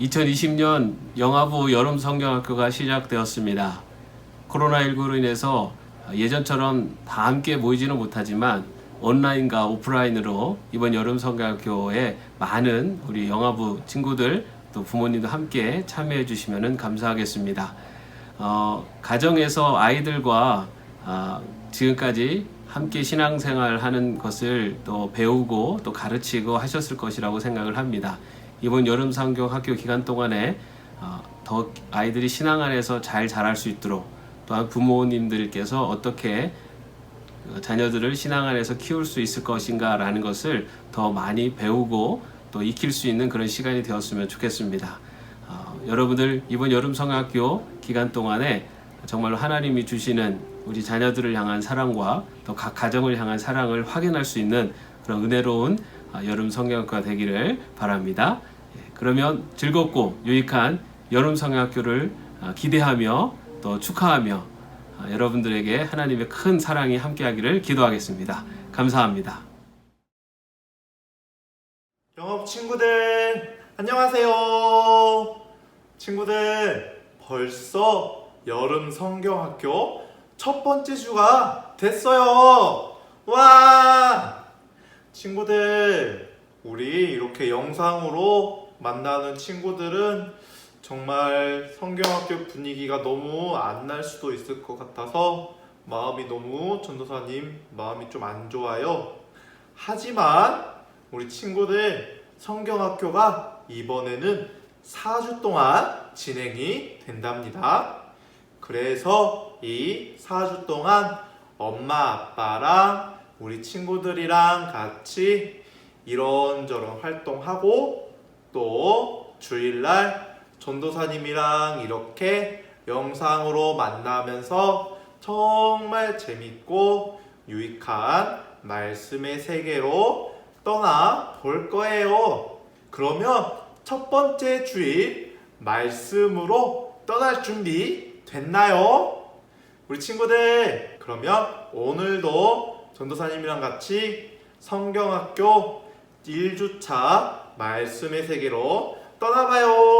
안녕하세요. 2020년 영아부 여름 성경학교가 시작되었습니다. 코로나19로 인해서 예전처럼 다 함께 모이지는 못하지만 온라인과 오프라인으로 이번 여름 성경학교에 많은 우리 영아부 친구들 또 부모님도 함께 참여해 주시면 감사하겠습니다. 어, 가정에서 아이들과 아, 지금까지 함께 신앙생활 하는 것을 또 배우고 또 가르치고 하셨을 것이라고 생각을 합니다. 이번 여름 상경 학교 기간 동안에 어, 더 아이들이 신앙 안에서 잘 자랄 수 있도록 또한 부모님들께서 어떻게 어, 자녀들을 신앙 안에서 키울 수 있을 것인가라는 것을 더 많이 배우고 또 익힐 수 있는 그런 시간이 되었으면 좋겠습니다. 어, 여러분들 이번 여름 성학교 기간 동안에 정말로 하나님이 주시는 우리 자녀들을 향한 사랑과 또 각 가정을 향한 사랑을 확인할 수 있는 그런 은혜로운 아, 여름 성경학교가 되기를 바랍니다. 예, 그러면 즐겁고 유익한 여름 성경학교를 아, 기대하며 또 축하하며 아, 여러분들에게 하나님의 큰 사랑이 함께하기를 기도하겠습니다. 감사합니다. 영업 친구들 안녕하세요. 친구들 벌써 여름 성경학교 첫 번째 주가 됐어요. 와! 친구들 우리 이렇게 영상으로 만나는 친구들은 정말 성경학교 분위기가 너무 안 날 수도 있을 것 같아서 마음이 너무 전도사님 마음이 좀 안 좋아요. 하지만 우리 친구들 성경학교가 이번에는 4주 동안 진행이 된답니다. 그래서 이 4주 동안 엄마 아빠랑 우리 친구들이랑 같이 이런저런 활동하고 또 주일날 전도사님이랑 이렇게 영상으로 만나면서 정말 재밌고 유익한 말씀의 세계로 떠나 볼 거예요. 그러면 첫 번째 주일 말씀으로 떠날 준비 됐나요? 우리 친구들, 그러면 오늘도 전도사님이랑 같이 성경학교 1주차 말씀의 세계로 떠나봐요.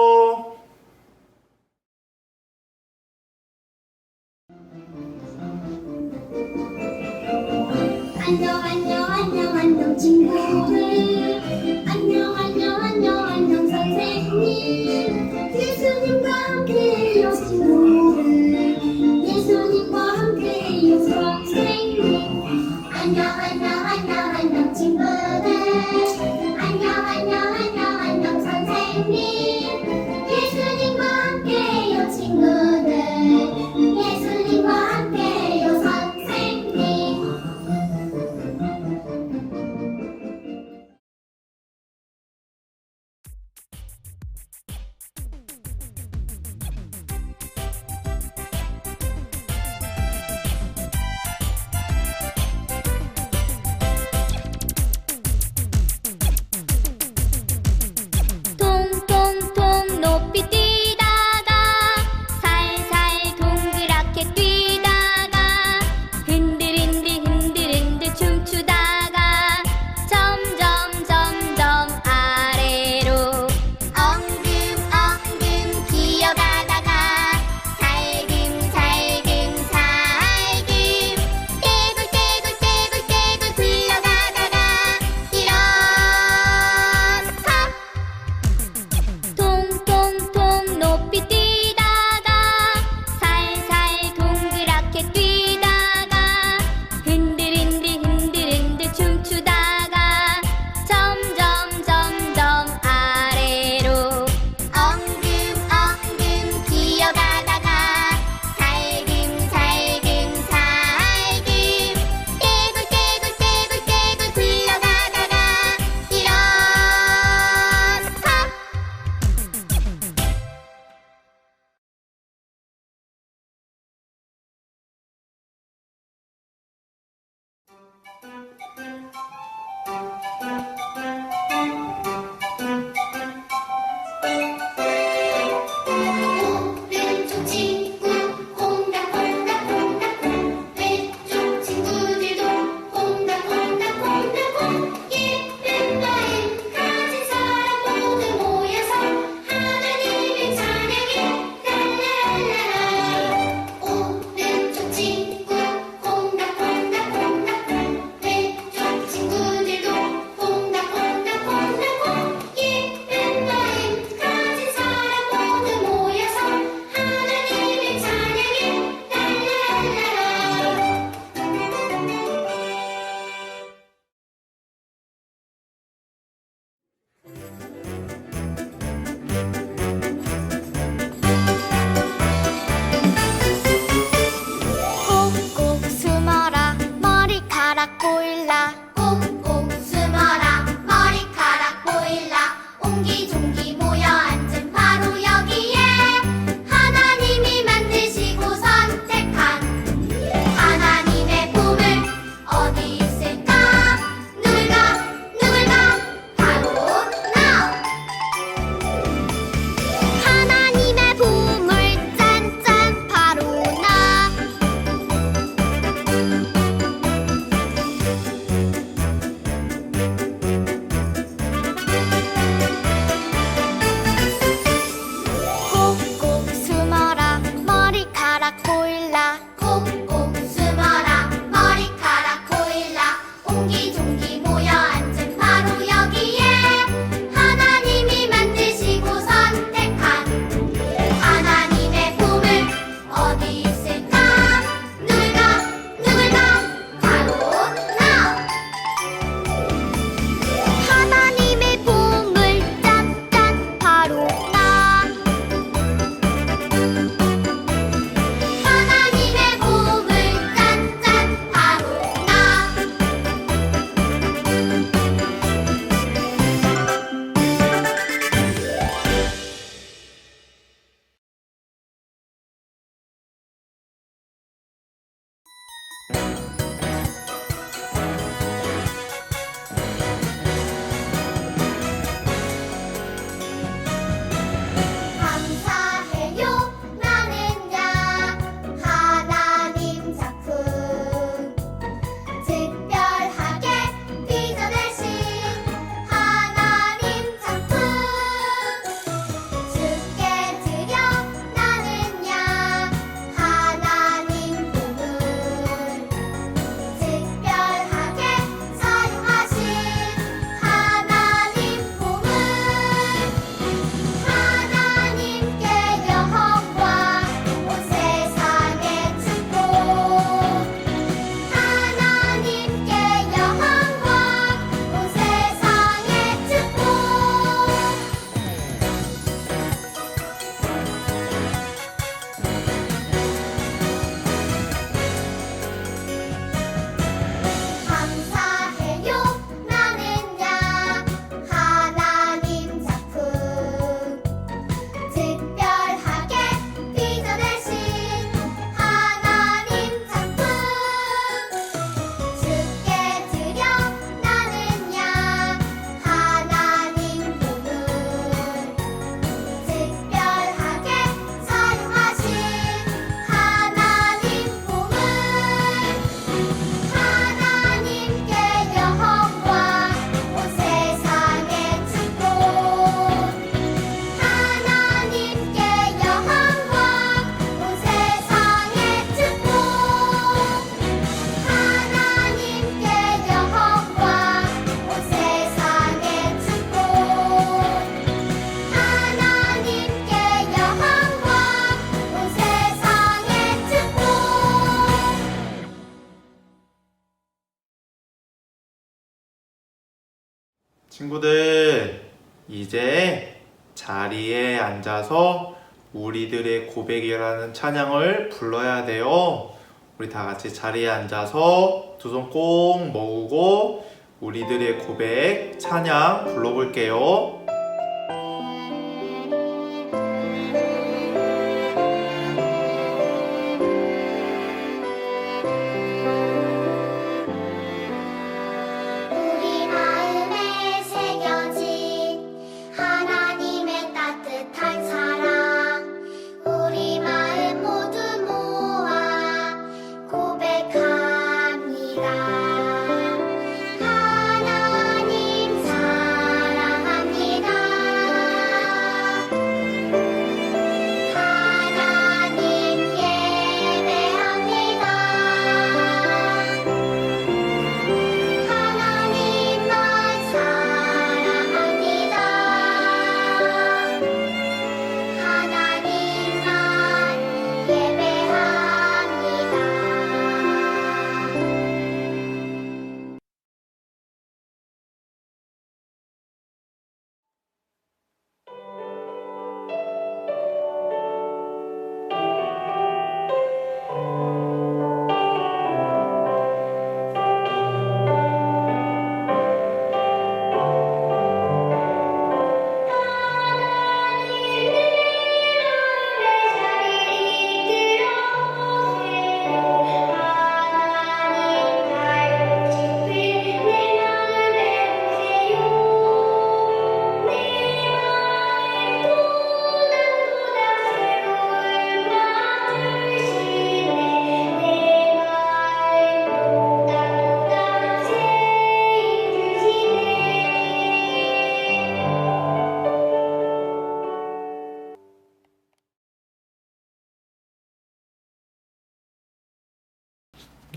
이제 자리에 앉아서 우리들의 고백이라는 찬양을 불러야 돼요. 우리 다 같이 자리에 앉아서 두 손 꼭 모으고 우리들의 고백 찬양 불러볼게요.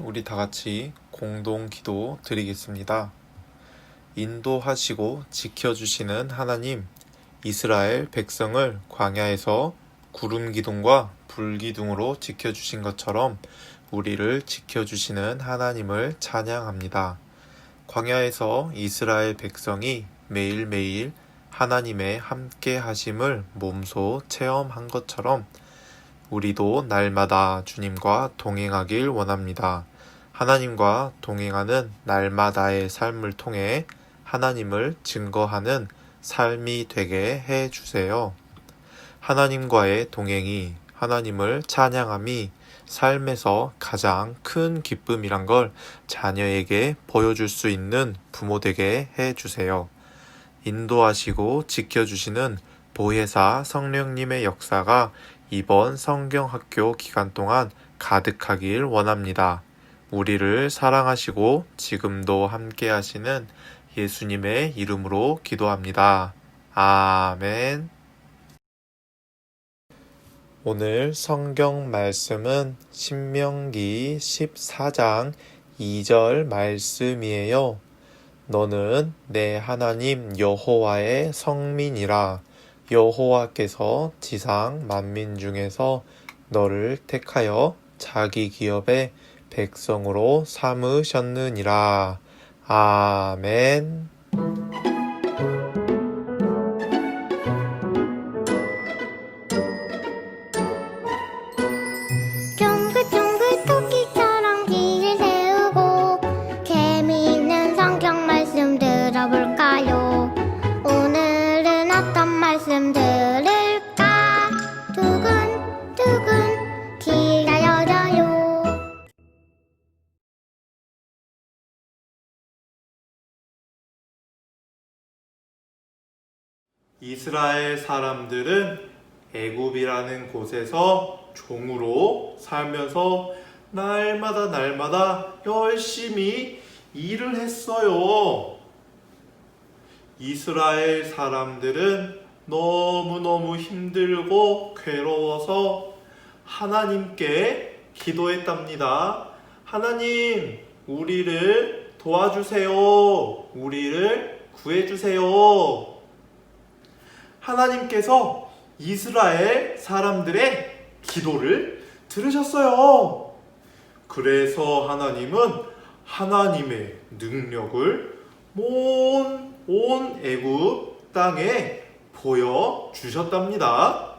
우리 다 같이 공동 기도 드리겠습니다. 인도하시고 지켜주시는 하나님, 이스라엘 백성을 광야에서 구름 기둥과 불 기둥으로 지켜주신 것처럼 우리를 지켜주시는 하나님을 찬양합니다. 광야에서 이스라엘 백성이 매일매일 하나님의 함께 하심을 몸소 체험한 것처럼 우리도 날마다 주님과 동행하길 원합니다. 하나님과 동행하는 날마다의 삶을 통해 하나님을 증거하는 삶이 되게 해 주세요. 하나님과의 동행이 하나님을 찬양함이 삶에서 가장 큰 기쁨이란 걸 자녀에게 보여줄 수 있는 부모 되게 해 주세요. 인도하시고 지켜주시는 보혜사 성령님의 역사가 이번 성경학교 기간 동안 가득하길 원합니다. 우리를 사랑하시고 지금도 함께 하시는 예수님의 이름으로 기도합니다. 아멘. 오늘 성경 말씀은 신명기 14장 2절 말씀이에요. 너는 내 하나님 여호와의 성민이라 여호와께서 지상 만민 중에서 너를 택하여 자기 기업의 백성으로 삼으셨느니라. 아멘. 이스라엘 사람들은 애굽이라는 곳에서 종으로 살면서 날마다 날마다 열심히 일을 했어요. 이스라엘 사람들은 너무너무 힘들고 괴로워서 하나님께 기도했답니다. 하나님, 우리를 도와주세요. 우리를 구해주세요. 하나님께서 이스라엘 사람들의 기도를 들으셨어요. 그래서 하나님은 하나님의 능력을 온 온 애굽 땅에 보여 주셨답니다.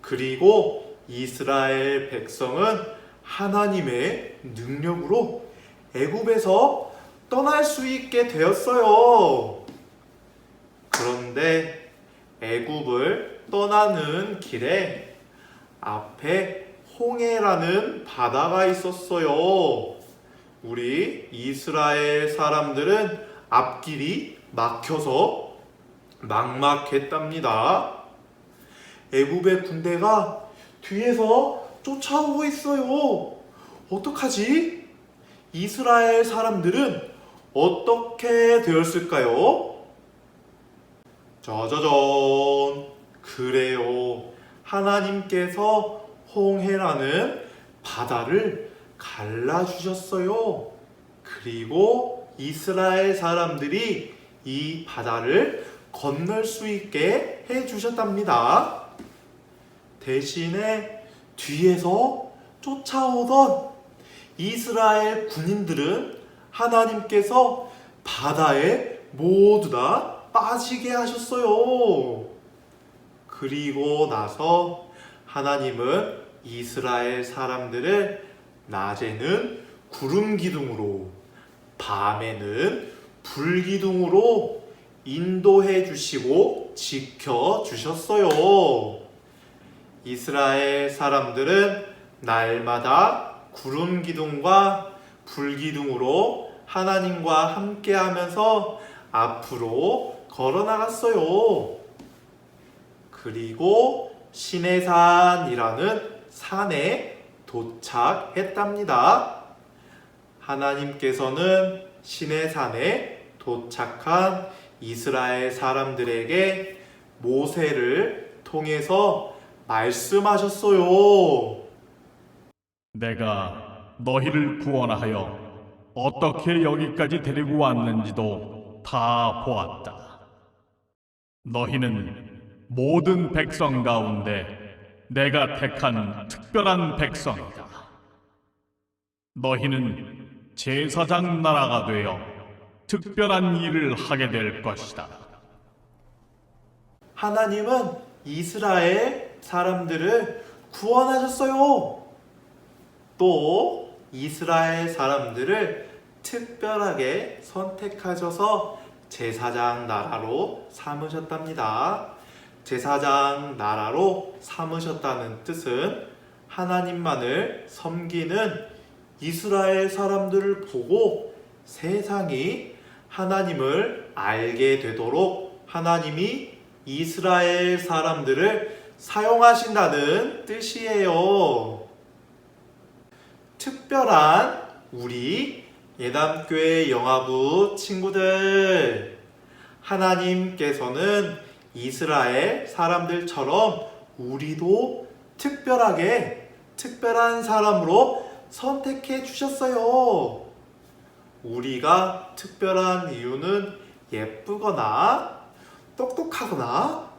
그리고 이스라엘 백성은 하나님의 능력으로 애굽에서 떠날 수 있게 되었어요. 그런데 애굽을 떠나는 길에 앞에 홍해라는 바다가 있었어요. 우리 이스라엘 사람들은 앞길이 막혀서 막막했답니다. 애굽의 군대가 뒤에서 쫓아오고 있어요. 어떡하지? 이스라엘 사람들은 어떻게 되었을까요? 짜자잔. 그래요. 하나님께서 홍해라는 바다를 갈라주셨어요. 그리고 이스라엘 사람들이 이 바다를 건널 수 있게 해주셨답니다. 대신에 뒤에서 쫓아오던 이스라엘 군인들은 하나님께서 바다에 모두 다 빠지게 하셨어요. 그리고 나서 하나님은 이스라엘 사람들을 낮에는 구름 기둥으로 밤에는 불 기둥으로 인도해 주시고 지켜 주셨어요. 이스라엘 사람들은 날마다 구름 기둥과 불 기둥으로 하나님과 함께 하면서 앞으로 걸어 나갔어요. 그리고 시내산이라는 산에 도착했답니다. 하나님께서는 시내산에 도착한 이스라엘 사람들에게 모세를 통해서 말씀하셨어요. 내가 너희를 구원하여 어떻게 여기까지 데리고 왔는지도 다 보았다. 너희는 모든 백성 가운데 내가 택한 특별한 백성이다. 너희는 제사장 나라가 되어 특별한 일을 하게 될 것이다. 하나님은 이스라엘 사람들을 구원하셨어요. 또 이스라엘 사람들을 특별하게 선택하셔서 제사장 나라로 삼으셨답니다. 제사장 나라로 삼으셨다는 뜻은 하나님만을 섬기는 이스라엘 사람들을 보고 세상이 하나님을 알게 되도록 하나님이 이스라엘 사람들을 사용하신다는 뜻이에요. 특별한 우리 예담교회 영화부 친구들 하나님께서는 이스라엘 사람들처럼 우리도 특별하게 특별한 사람으로 선택해 주셨어요. 우리가 특별한 이유는 예쁘거나 똑똑하거나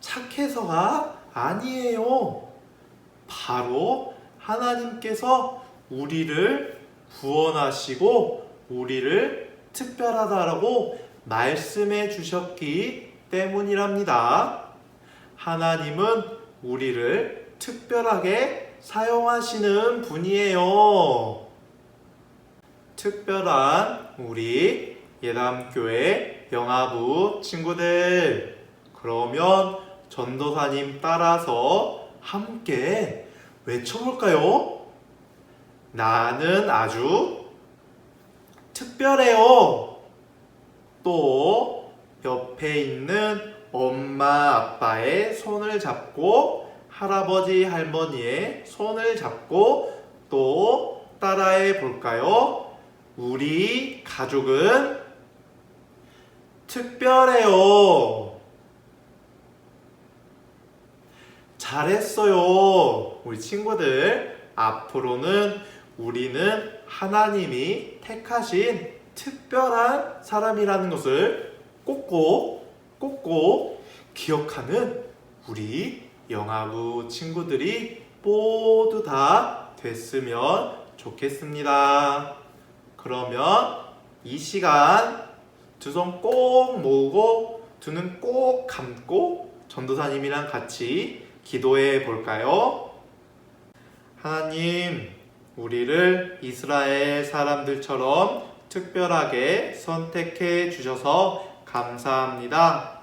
착해서가 아니에요. 바로 하나님께서 우리를 구원하시고 우리를 특별하다라고 말씀해 주셨기 때문이랍니다. 하나님은 우리를 특별하게 사용하시는 분이에요. 특별한 우리 예담교회 영아부 친구들 그러면 전도사님 따라서 함께 외쳐볼까요? 나는 아주 특별해요. 또 옆에 있는 엄마 아빠의 손을 잡고 할아버지 할머니의 손을 잡고 또 따라해 볼까요? 우리 가족은 특별해요. 잘했어요. 우리 친구들, 앞으로는 우리는 하나님이 택하신 특별한 사람이라는 것을 꼭꼭, 꼭꼭 기억하는 우리 영아부 친구들이 모두 다 됐으면 좋겠습니다. 그러면 이 시간 두 손 꼭 모으고 두 눈 꼭 감고 전도사님이랑 같이 기도해 볼까요? 하나님, 우리를 이스라엘 사람들처럼 특별하게 선택해 주셔서 감사합니다.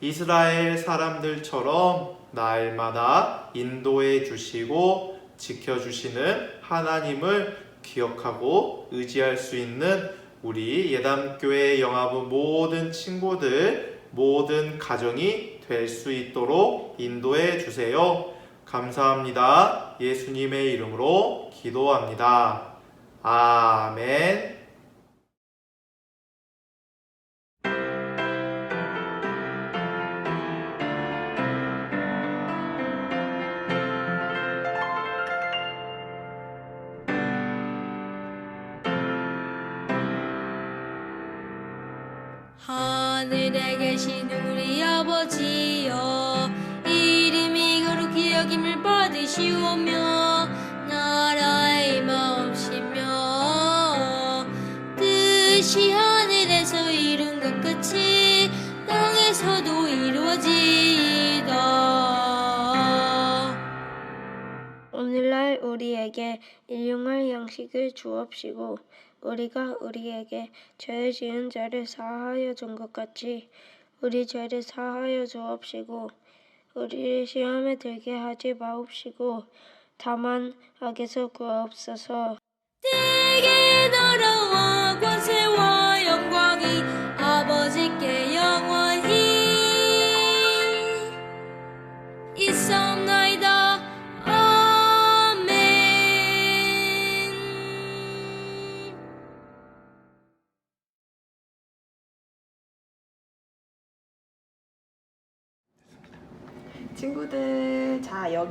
이스라엘 사람들처럼 날마다 인도해 주시고 지켜주시는 하나님을 기억하고 의지할 수 있는 우리 예담교회 영화부 모든 친구들, 모든 가정이 될 수 있도록 인도해 주세요. 감사합니다. 예수님의 이름으로 기도합니다. 아멘. 하늘에 계신 우리 아버지여 여김을 받으시오며 나라의 마옵시며 뜻이 하늘에서 이룬 것 같이 땅에서도 이루어지이다. 오늘날 우리에게 일용할 양식을 주옵시고 우리가 우리에게 죄 지은 자를 사하여 준 것 같이 우리 죄를 사하여 주옵시고 우리를 시험에 들게 하지 마옵시고 다만 악에서 구하옵소서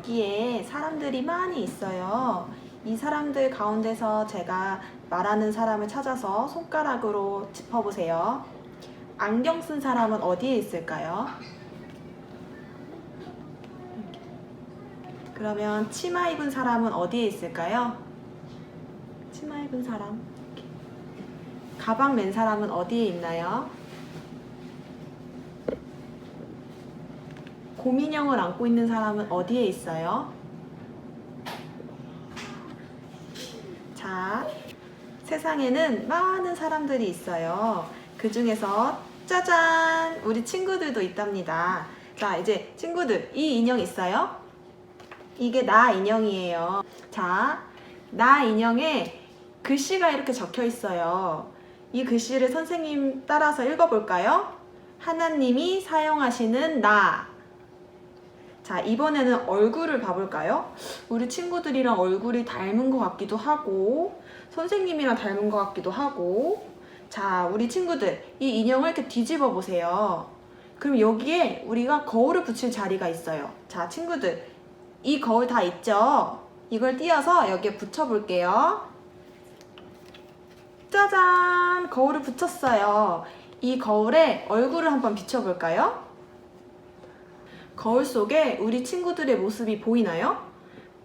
여기에 사람들이 많이 있어요. 이 사람들 가운데서 제가 말하는 사람을 찾아서 손가락으로 짚어보세요. 안경 쓴 사람은 어디에 있을까요? 그러면 치마 입은 사람은 어디에 있을까요? 치마 입은 사람. 가방 맨 사람은 어디에 있나요? 곰인형을 안고 있는 사람은 어디에 있어요? 자, 세상에는 많은 사람들이 있어요. 그 중에서 짜잔! 우리 친구들도 있답니다. 자, 이제 친구들, 이 인형 있어요? 이게 나 인형이에요. 자, 나 인형에 글씨가 이렇게 적혀 있어요. 이 글씨를 선생님 따라서 읽어볼까요? 하나님이 사용하시는 나. 자, 이번에는 얼굴을 봐볼까요? 우리 친구들이랑 얼굴이 닮은 것 같기도 하고, 선생님이랑 닮은 것 같기도 하고. 자, 우리 친구들, 이 인형을 이렇게 뒤집어 보세요. 그럼 여기에 우리가 거울을 붙일 자리가 있어요. 자, 친구들, 이 거울 다 있죠? 이걸 띄어서 여기에 붙여볼게요. 짜잔! 거울을 붙였어요. 이 거울에 얼굴을 한번 비춰볼까요? 거울 속에 우리 친구들의 모습이 보이나요?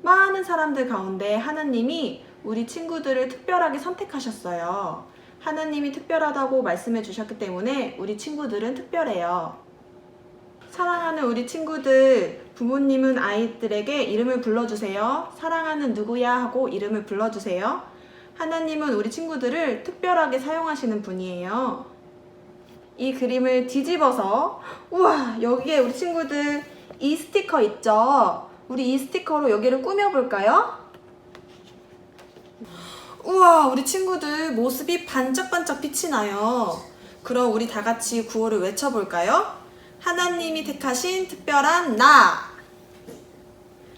많은 사람들 가운데 하나님이 우리 친구들을 특별하게 선택하셨어요. 하나님이 특별하다고 말씀해 주셨기 때문에 우리 친구들은 특별해요. 사랑하는 우리 친구들, 부모님은 아이들에게 이름을 불러주세요. 사랑하는 누구야 하고 이름을 불러주세요. 하나님은 우리 친구들을 특별하게 사용하시는 분이에요. 이 그림을 뒤집어서 우와 여기에 우리 친구들 이 스티커 있죠? 우리 이 스티커로 여기를 꾸며볼까요? 우와 우리 친구들 모습이 반짝반짝 빛이 나요. 그럼 우리 다 같이 구호를 외쳐볼까요? 하나님이 택하신 특별한 나.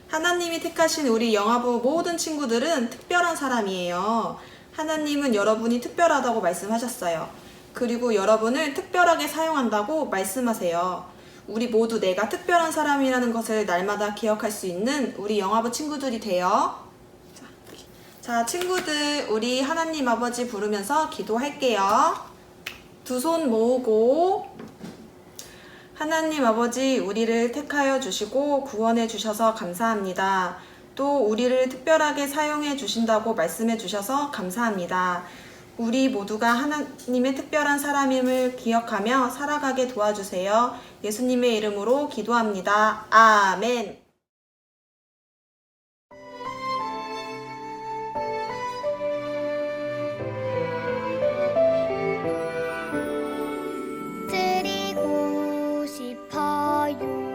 하나님이 택하신 우리 영화부 모든 친구들은 특별한 사람이에요. 하나님은 여러분이 특별하다고 말씀하셨어요. 그리고 여러분을 특별하게 사용한다고 말씀하세요. 우리 모두 내가 특별한 사람이라는 것을 날마다 기억할 수 있는 우리 영화부 친구들이 돼요. 자, 자, 친구들, 우리 하나님 아버지 부르면서 기도할게요. 두 손 모으고, 하나님 아버지, 우리를 택하여 주시고 구원해 주셔서 감사합니다. 또 우리를 특별하게 사용해 주신다고 말씀해 주셔서 감사합니다. 우리 모두가 하나님의 특별한 사람임을 기억하며 살아가게 도와주세요. 예수님의 이름으로 기도합니다. 아멘. 드리고 싶어요.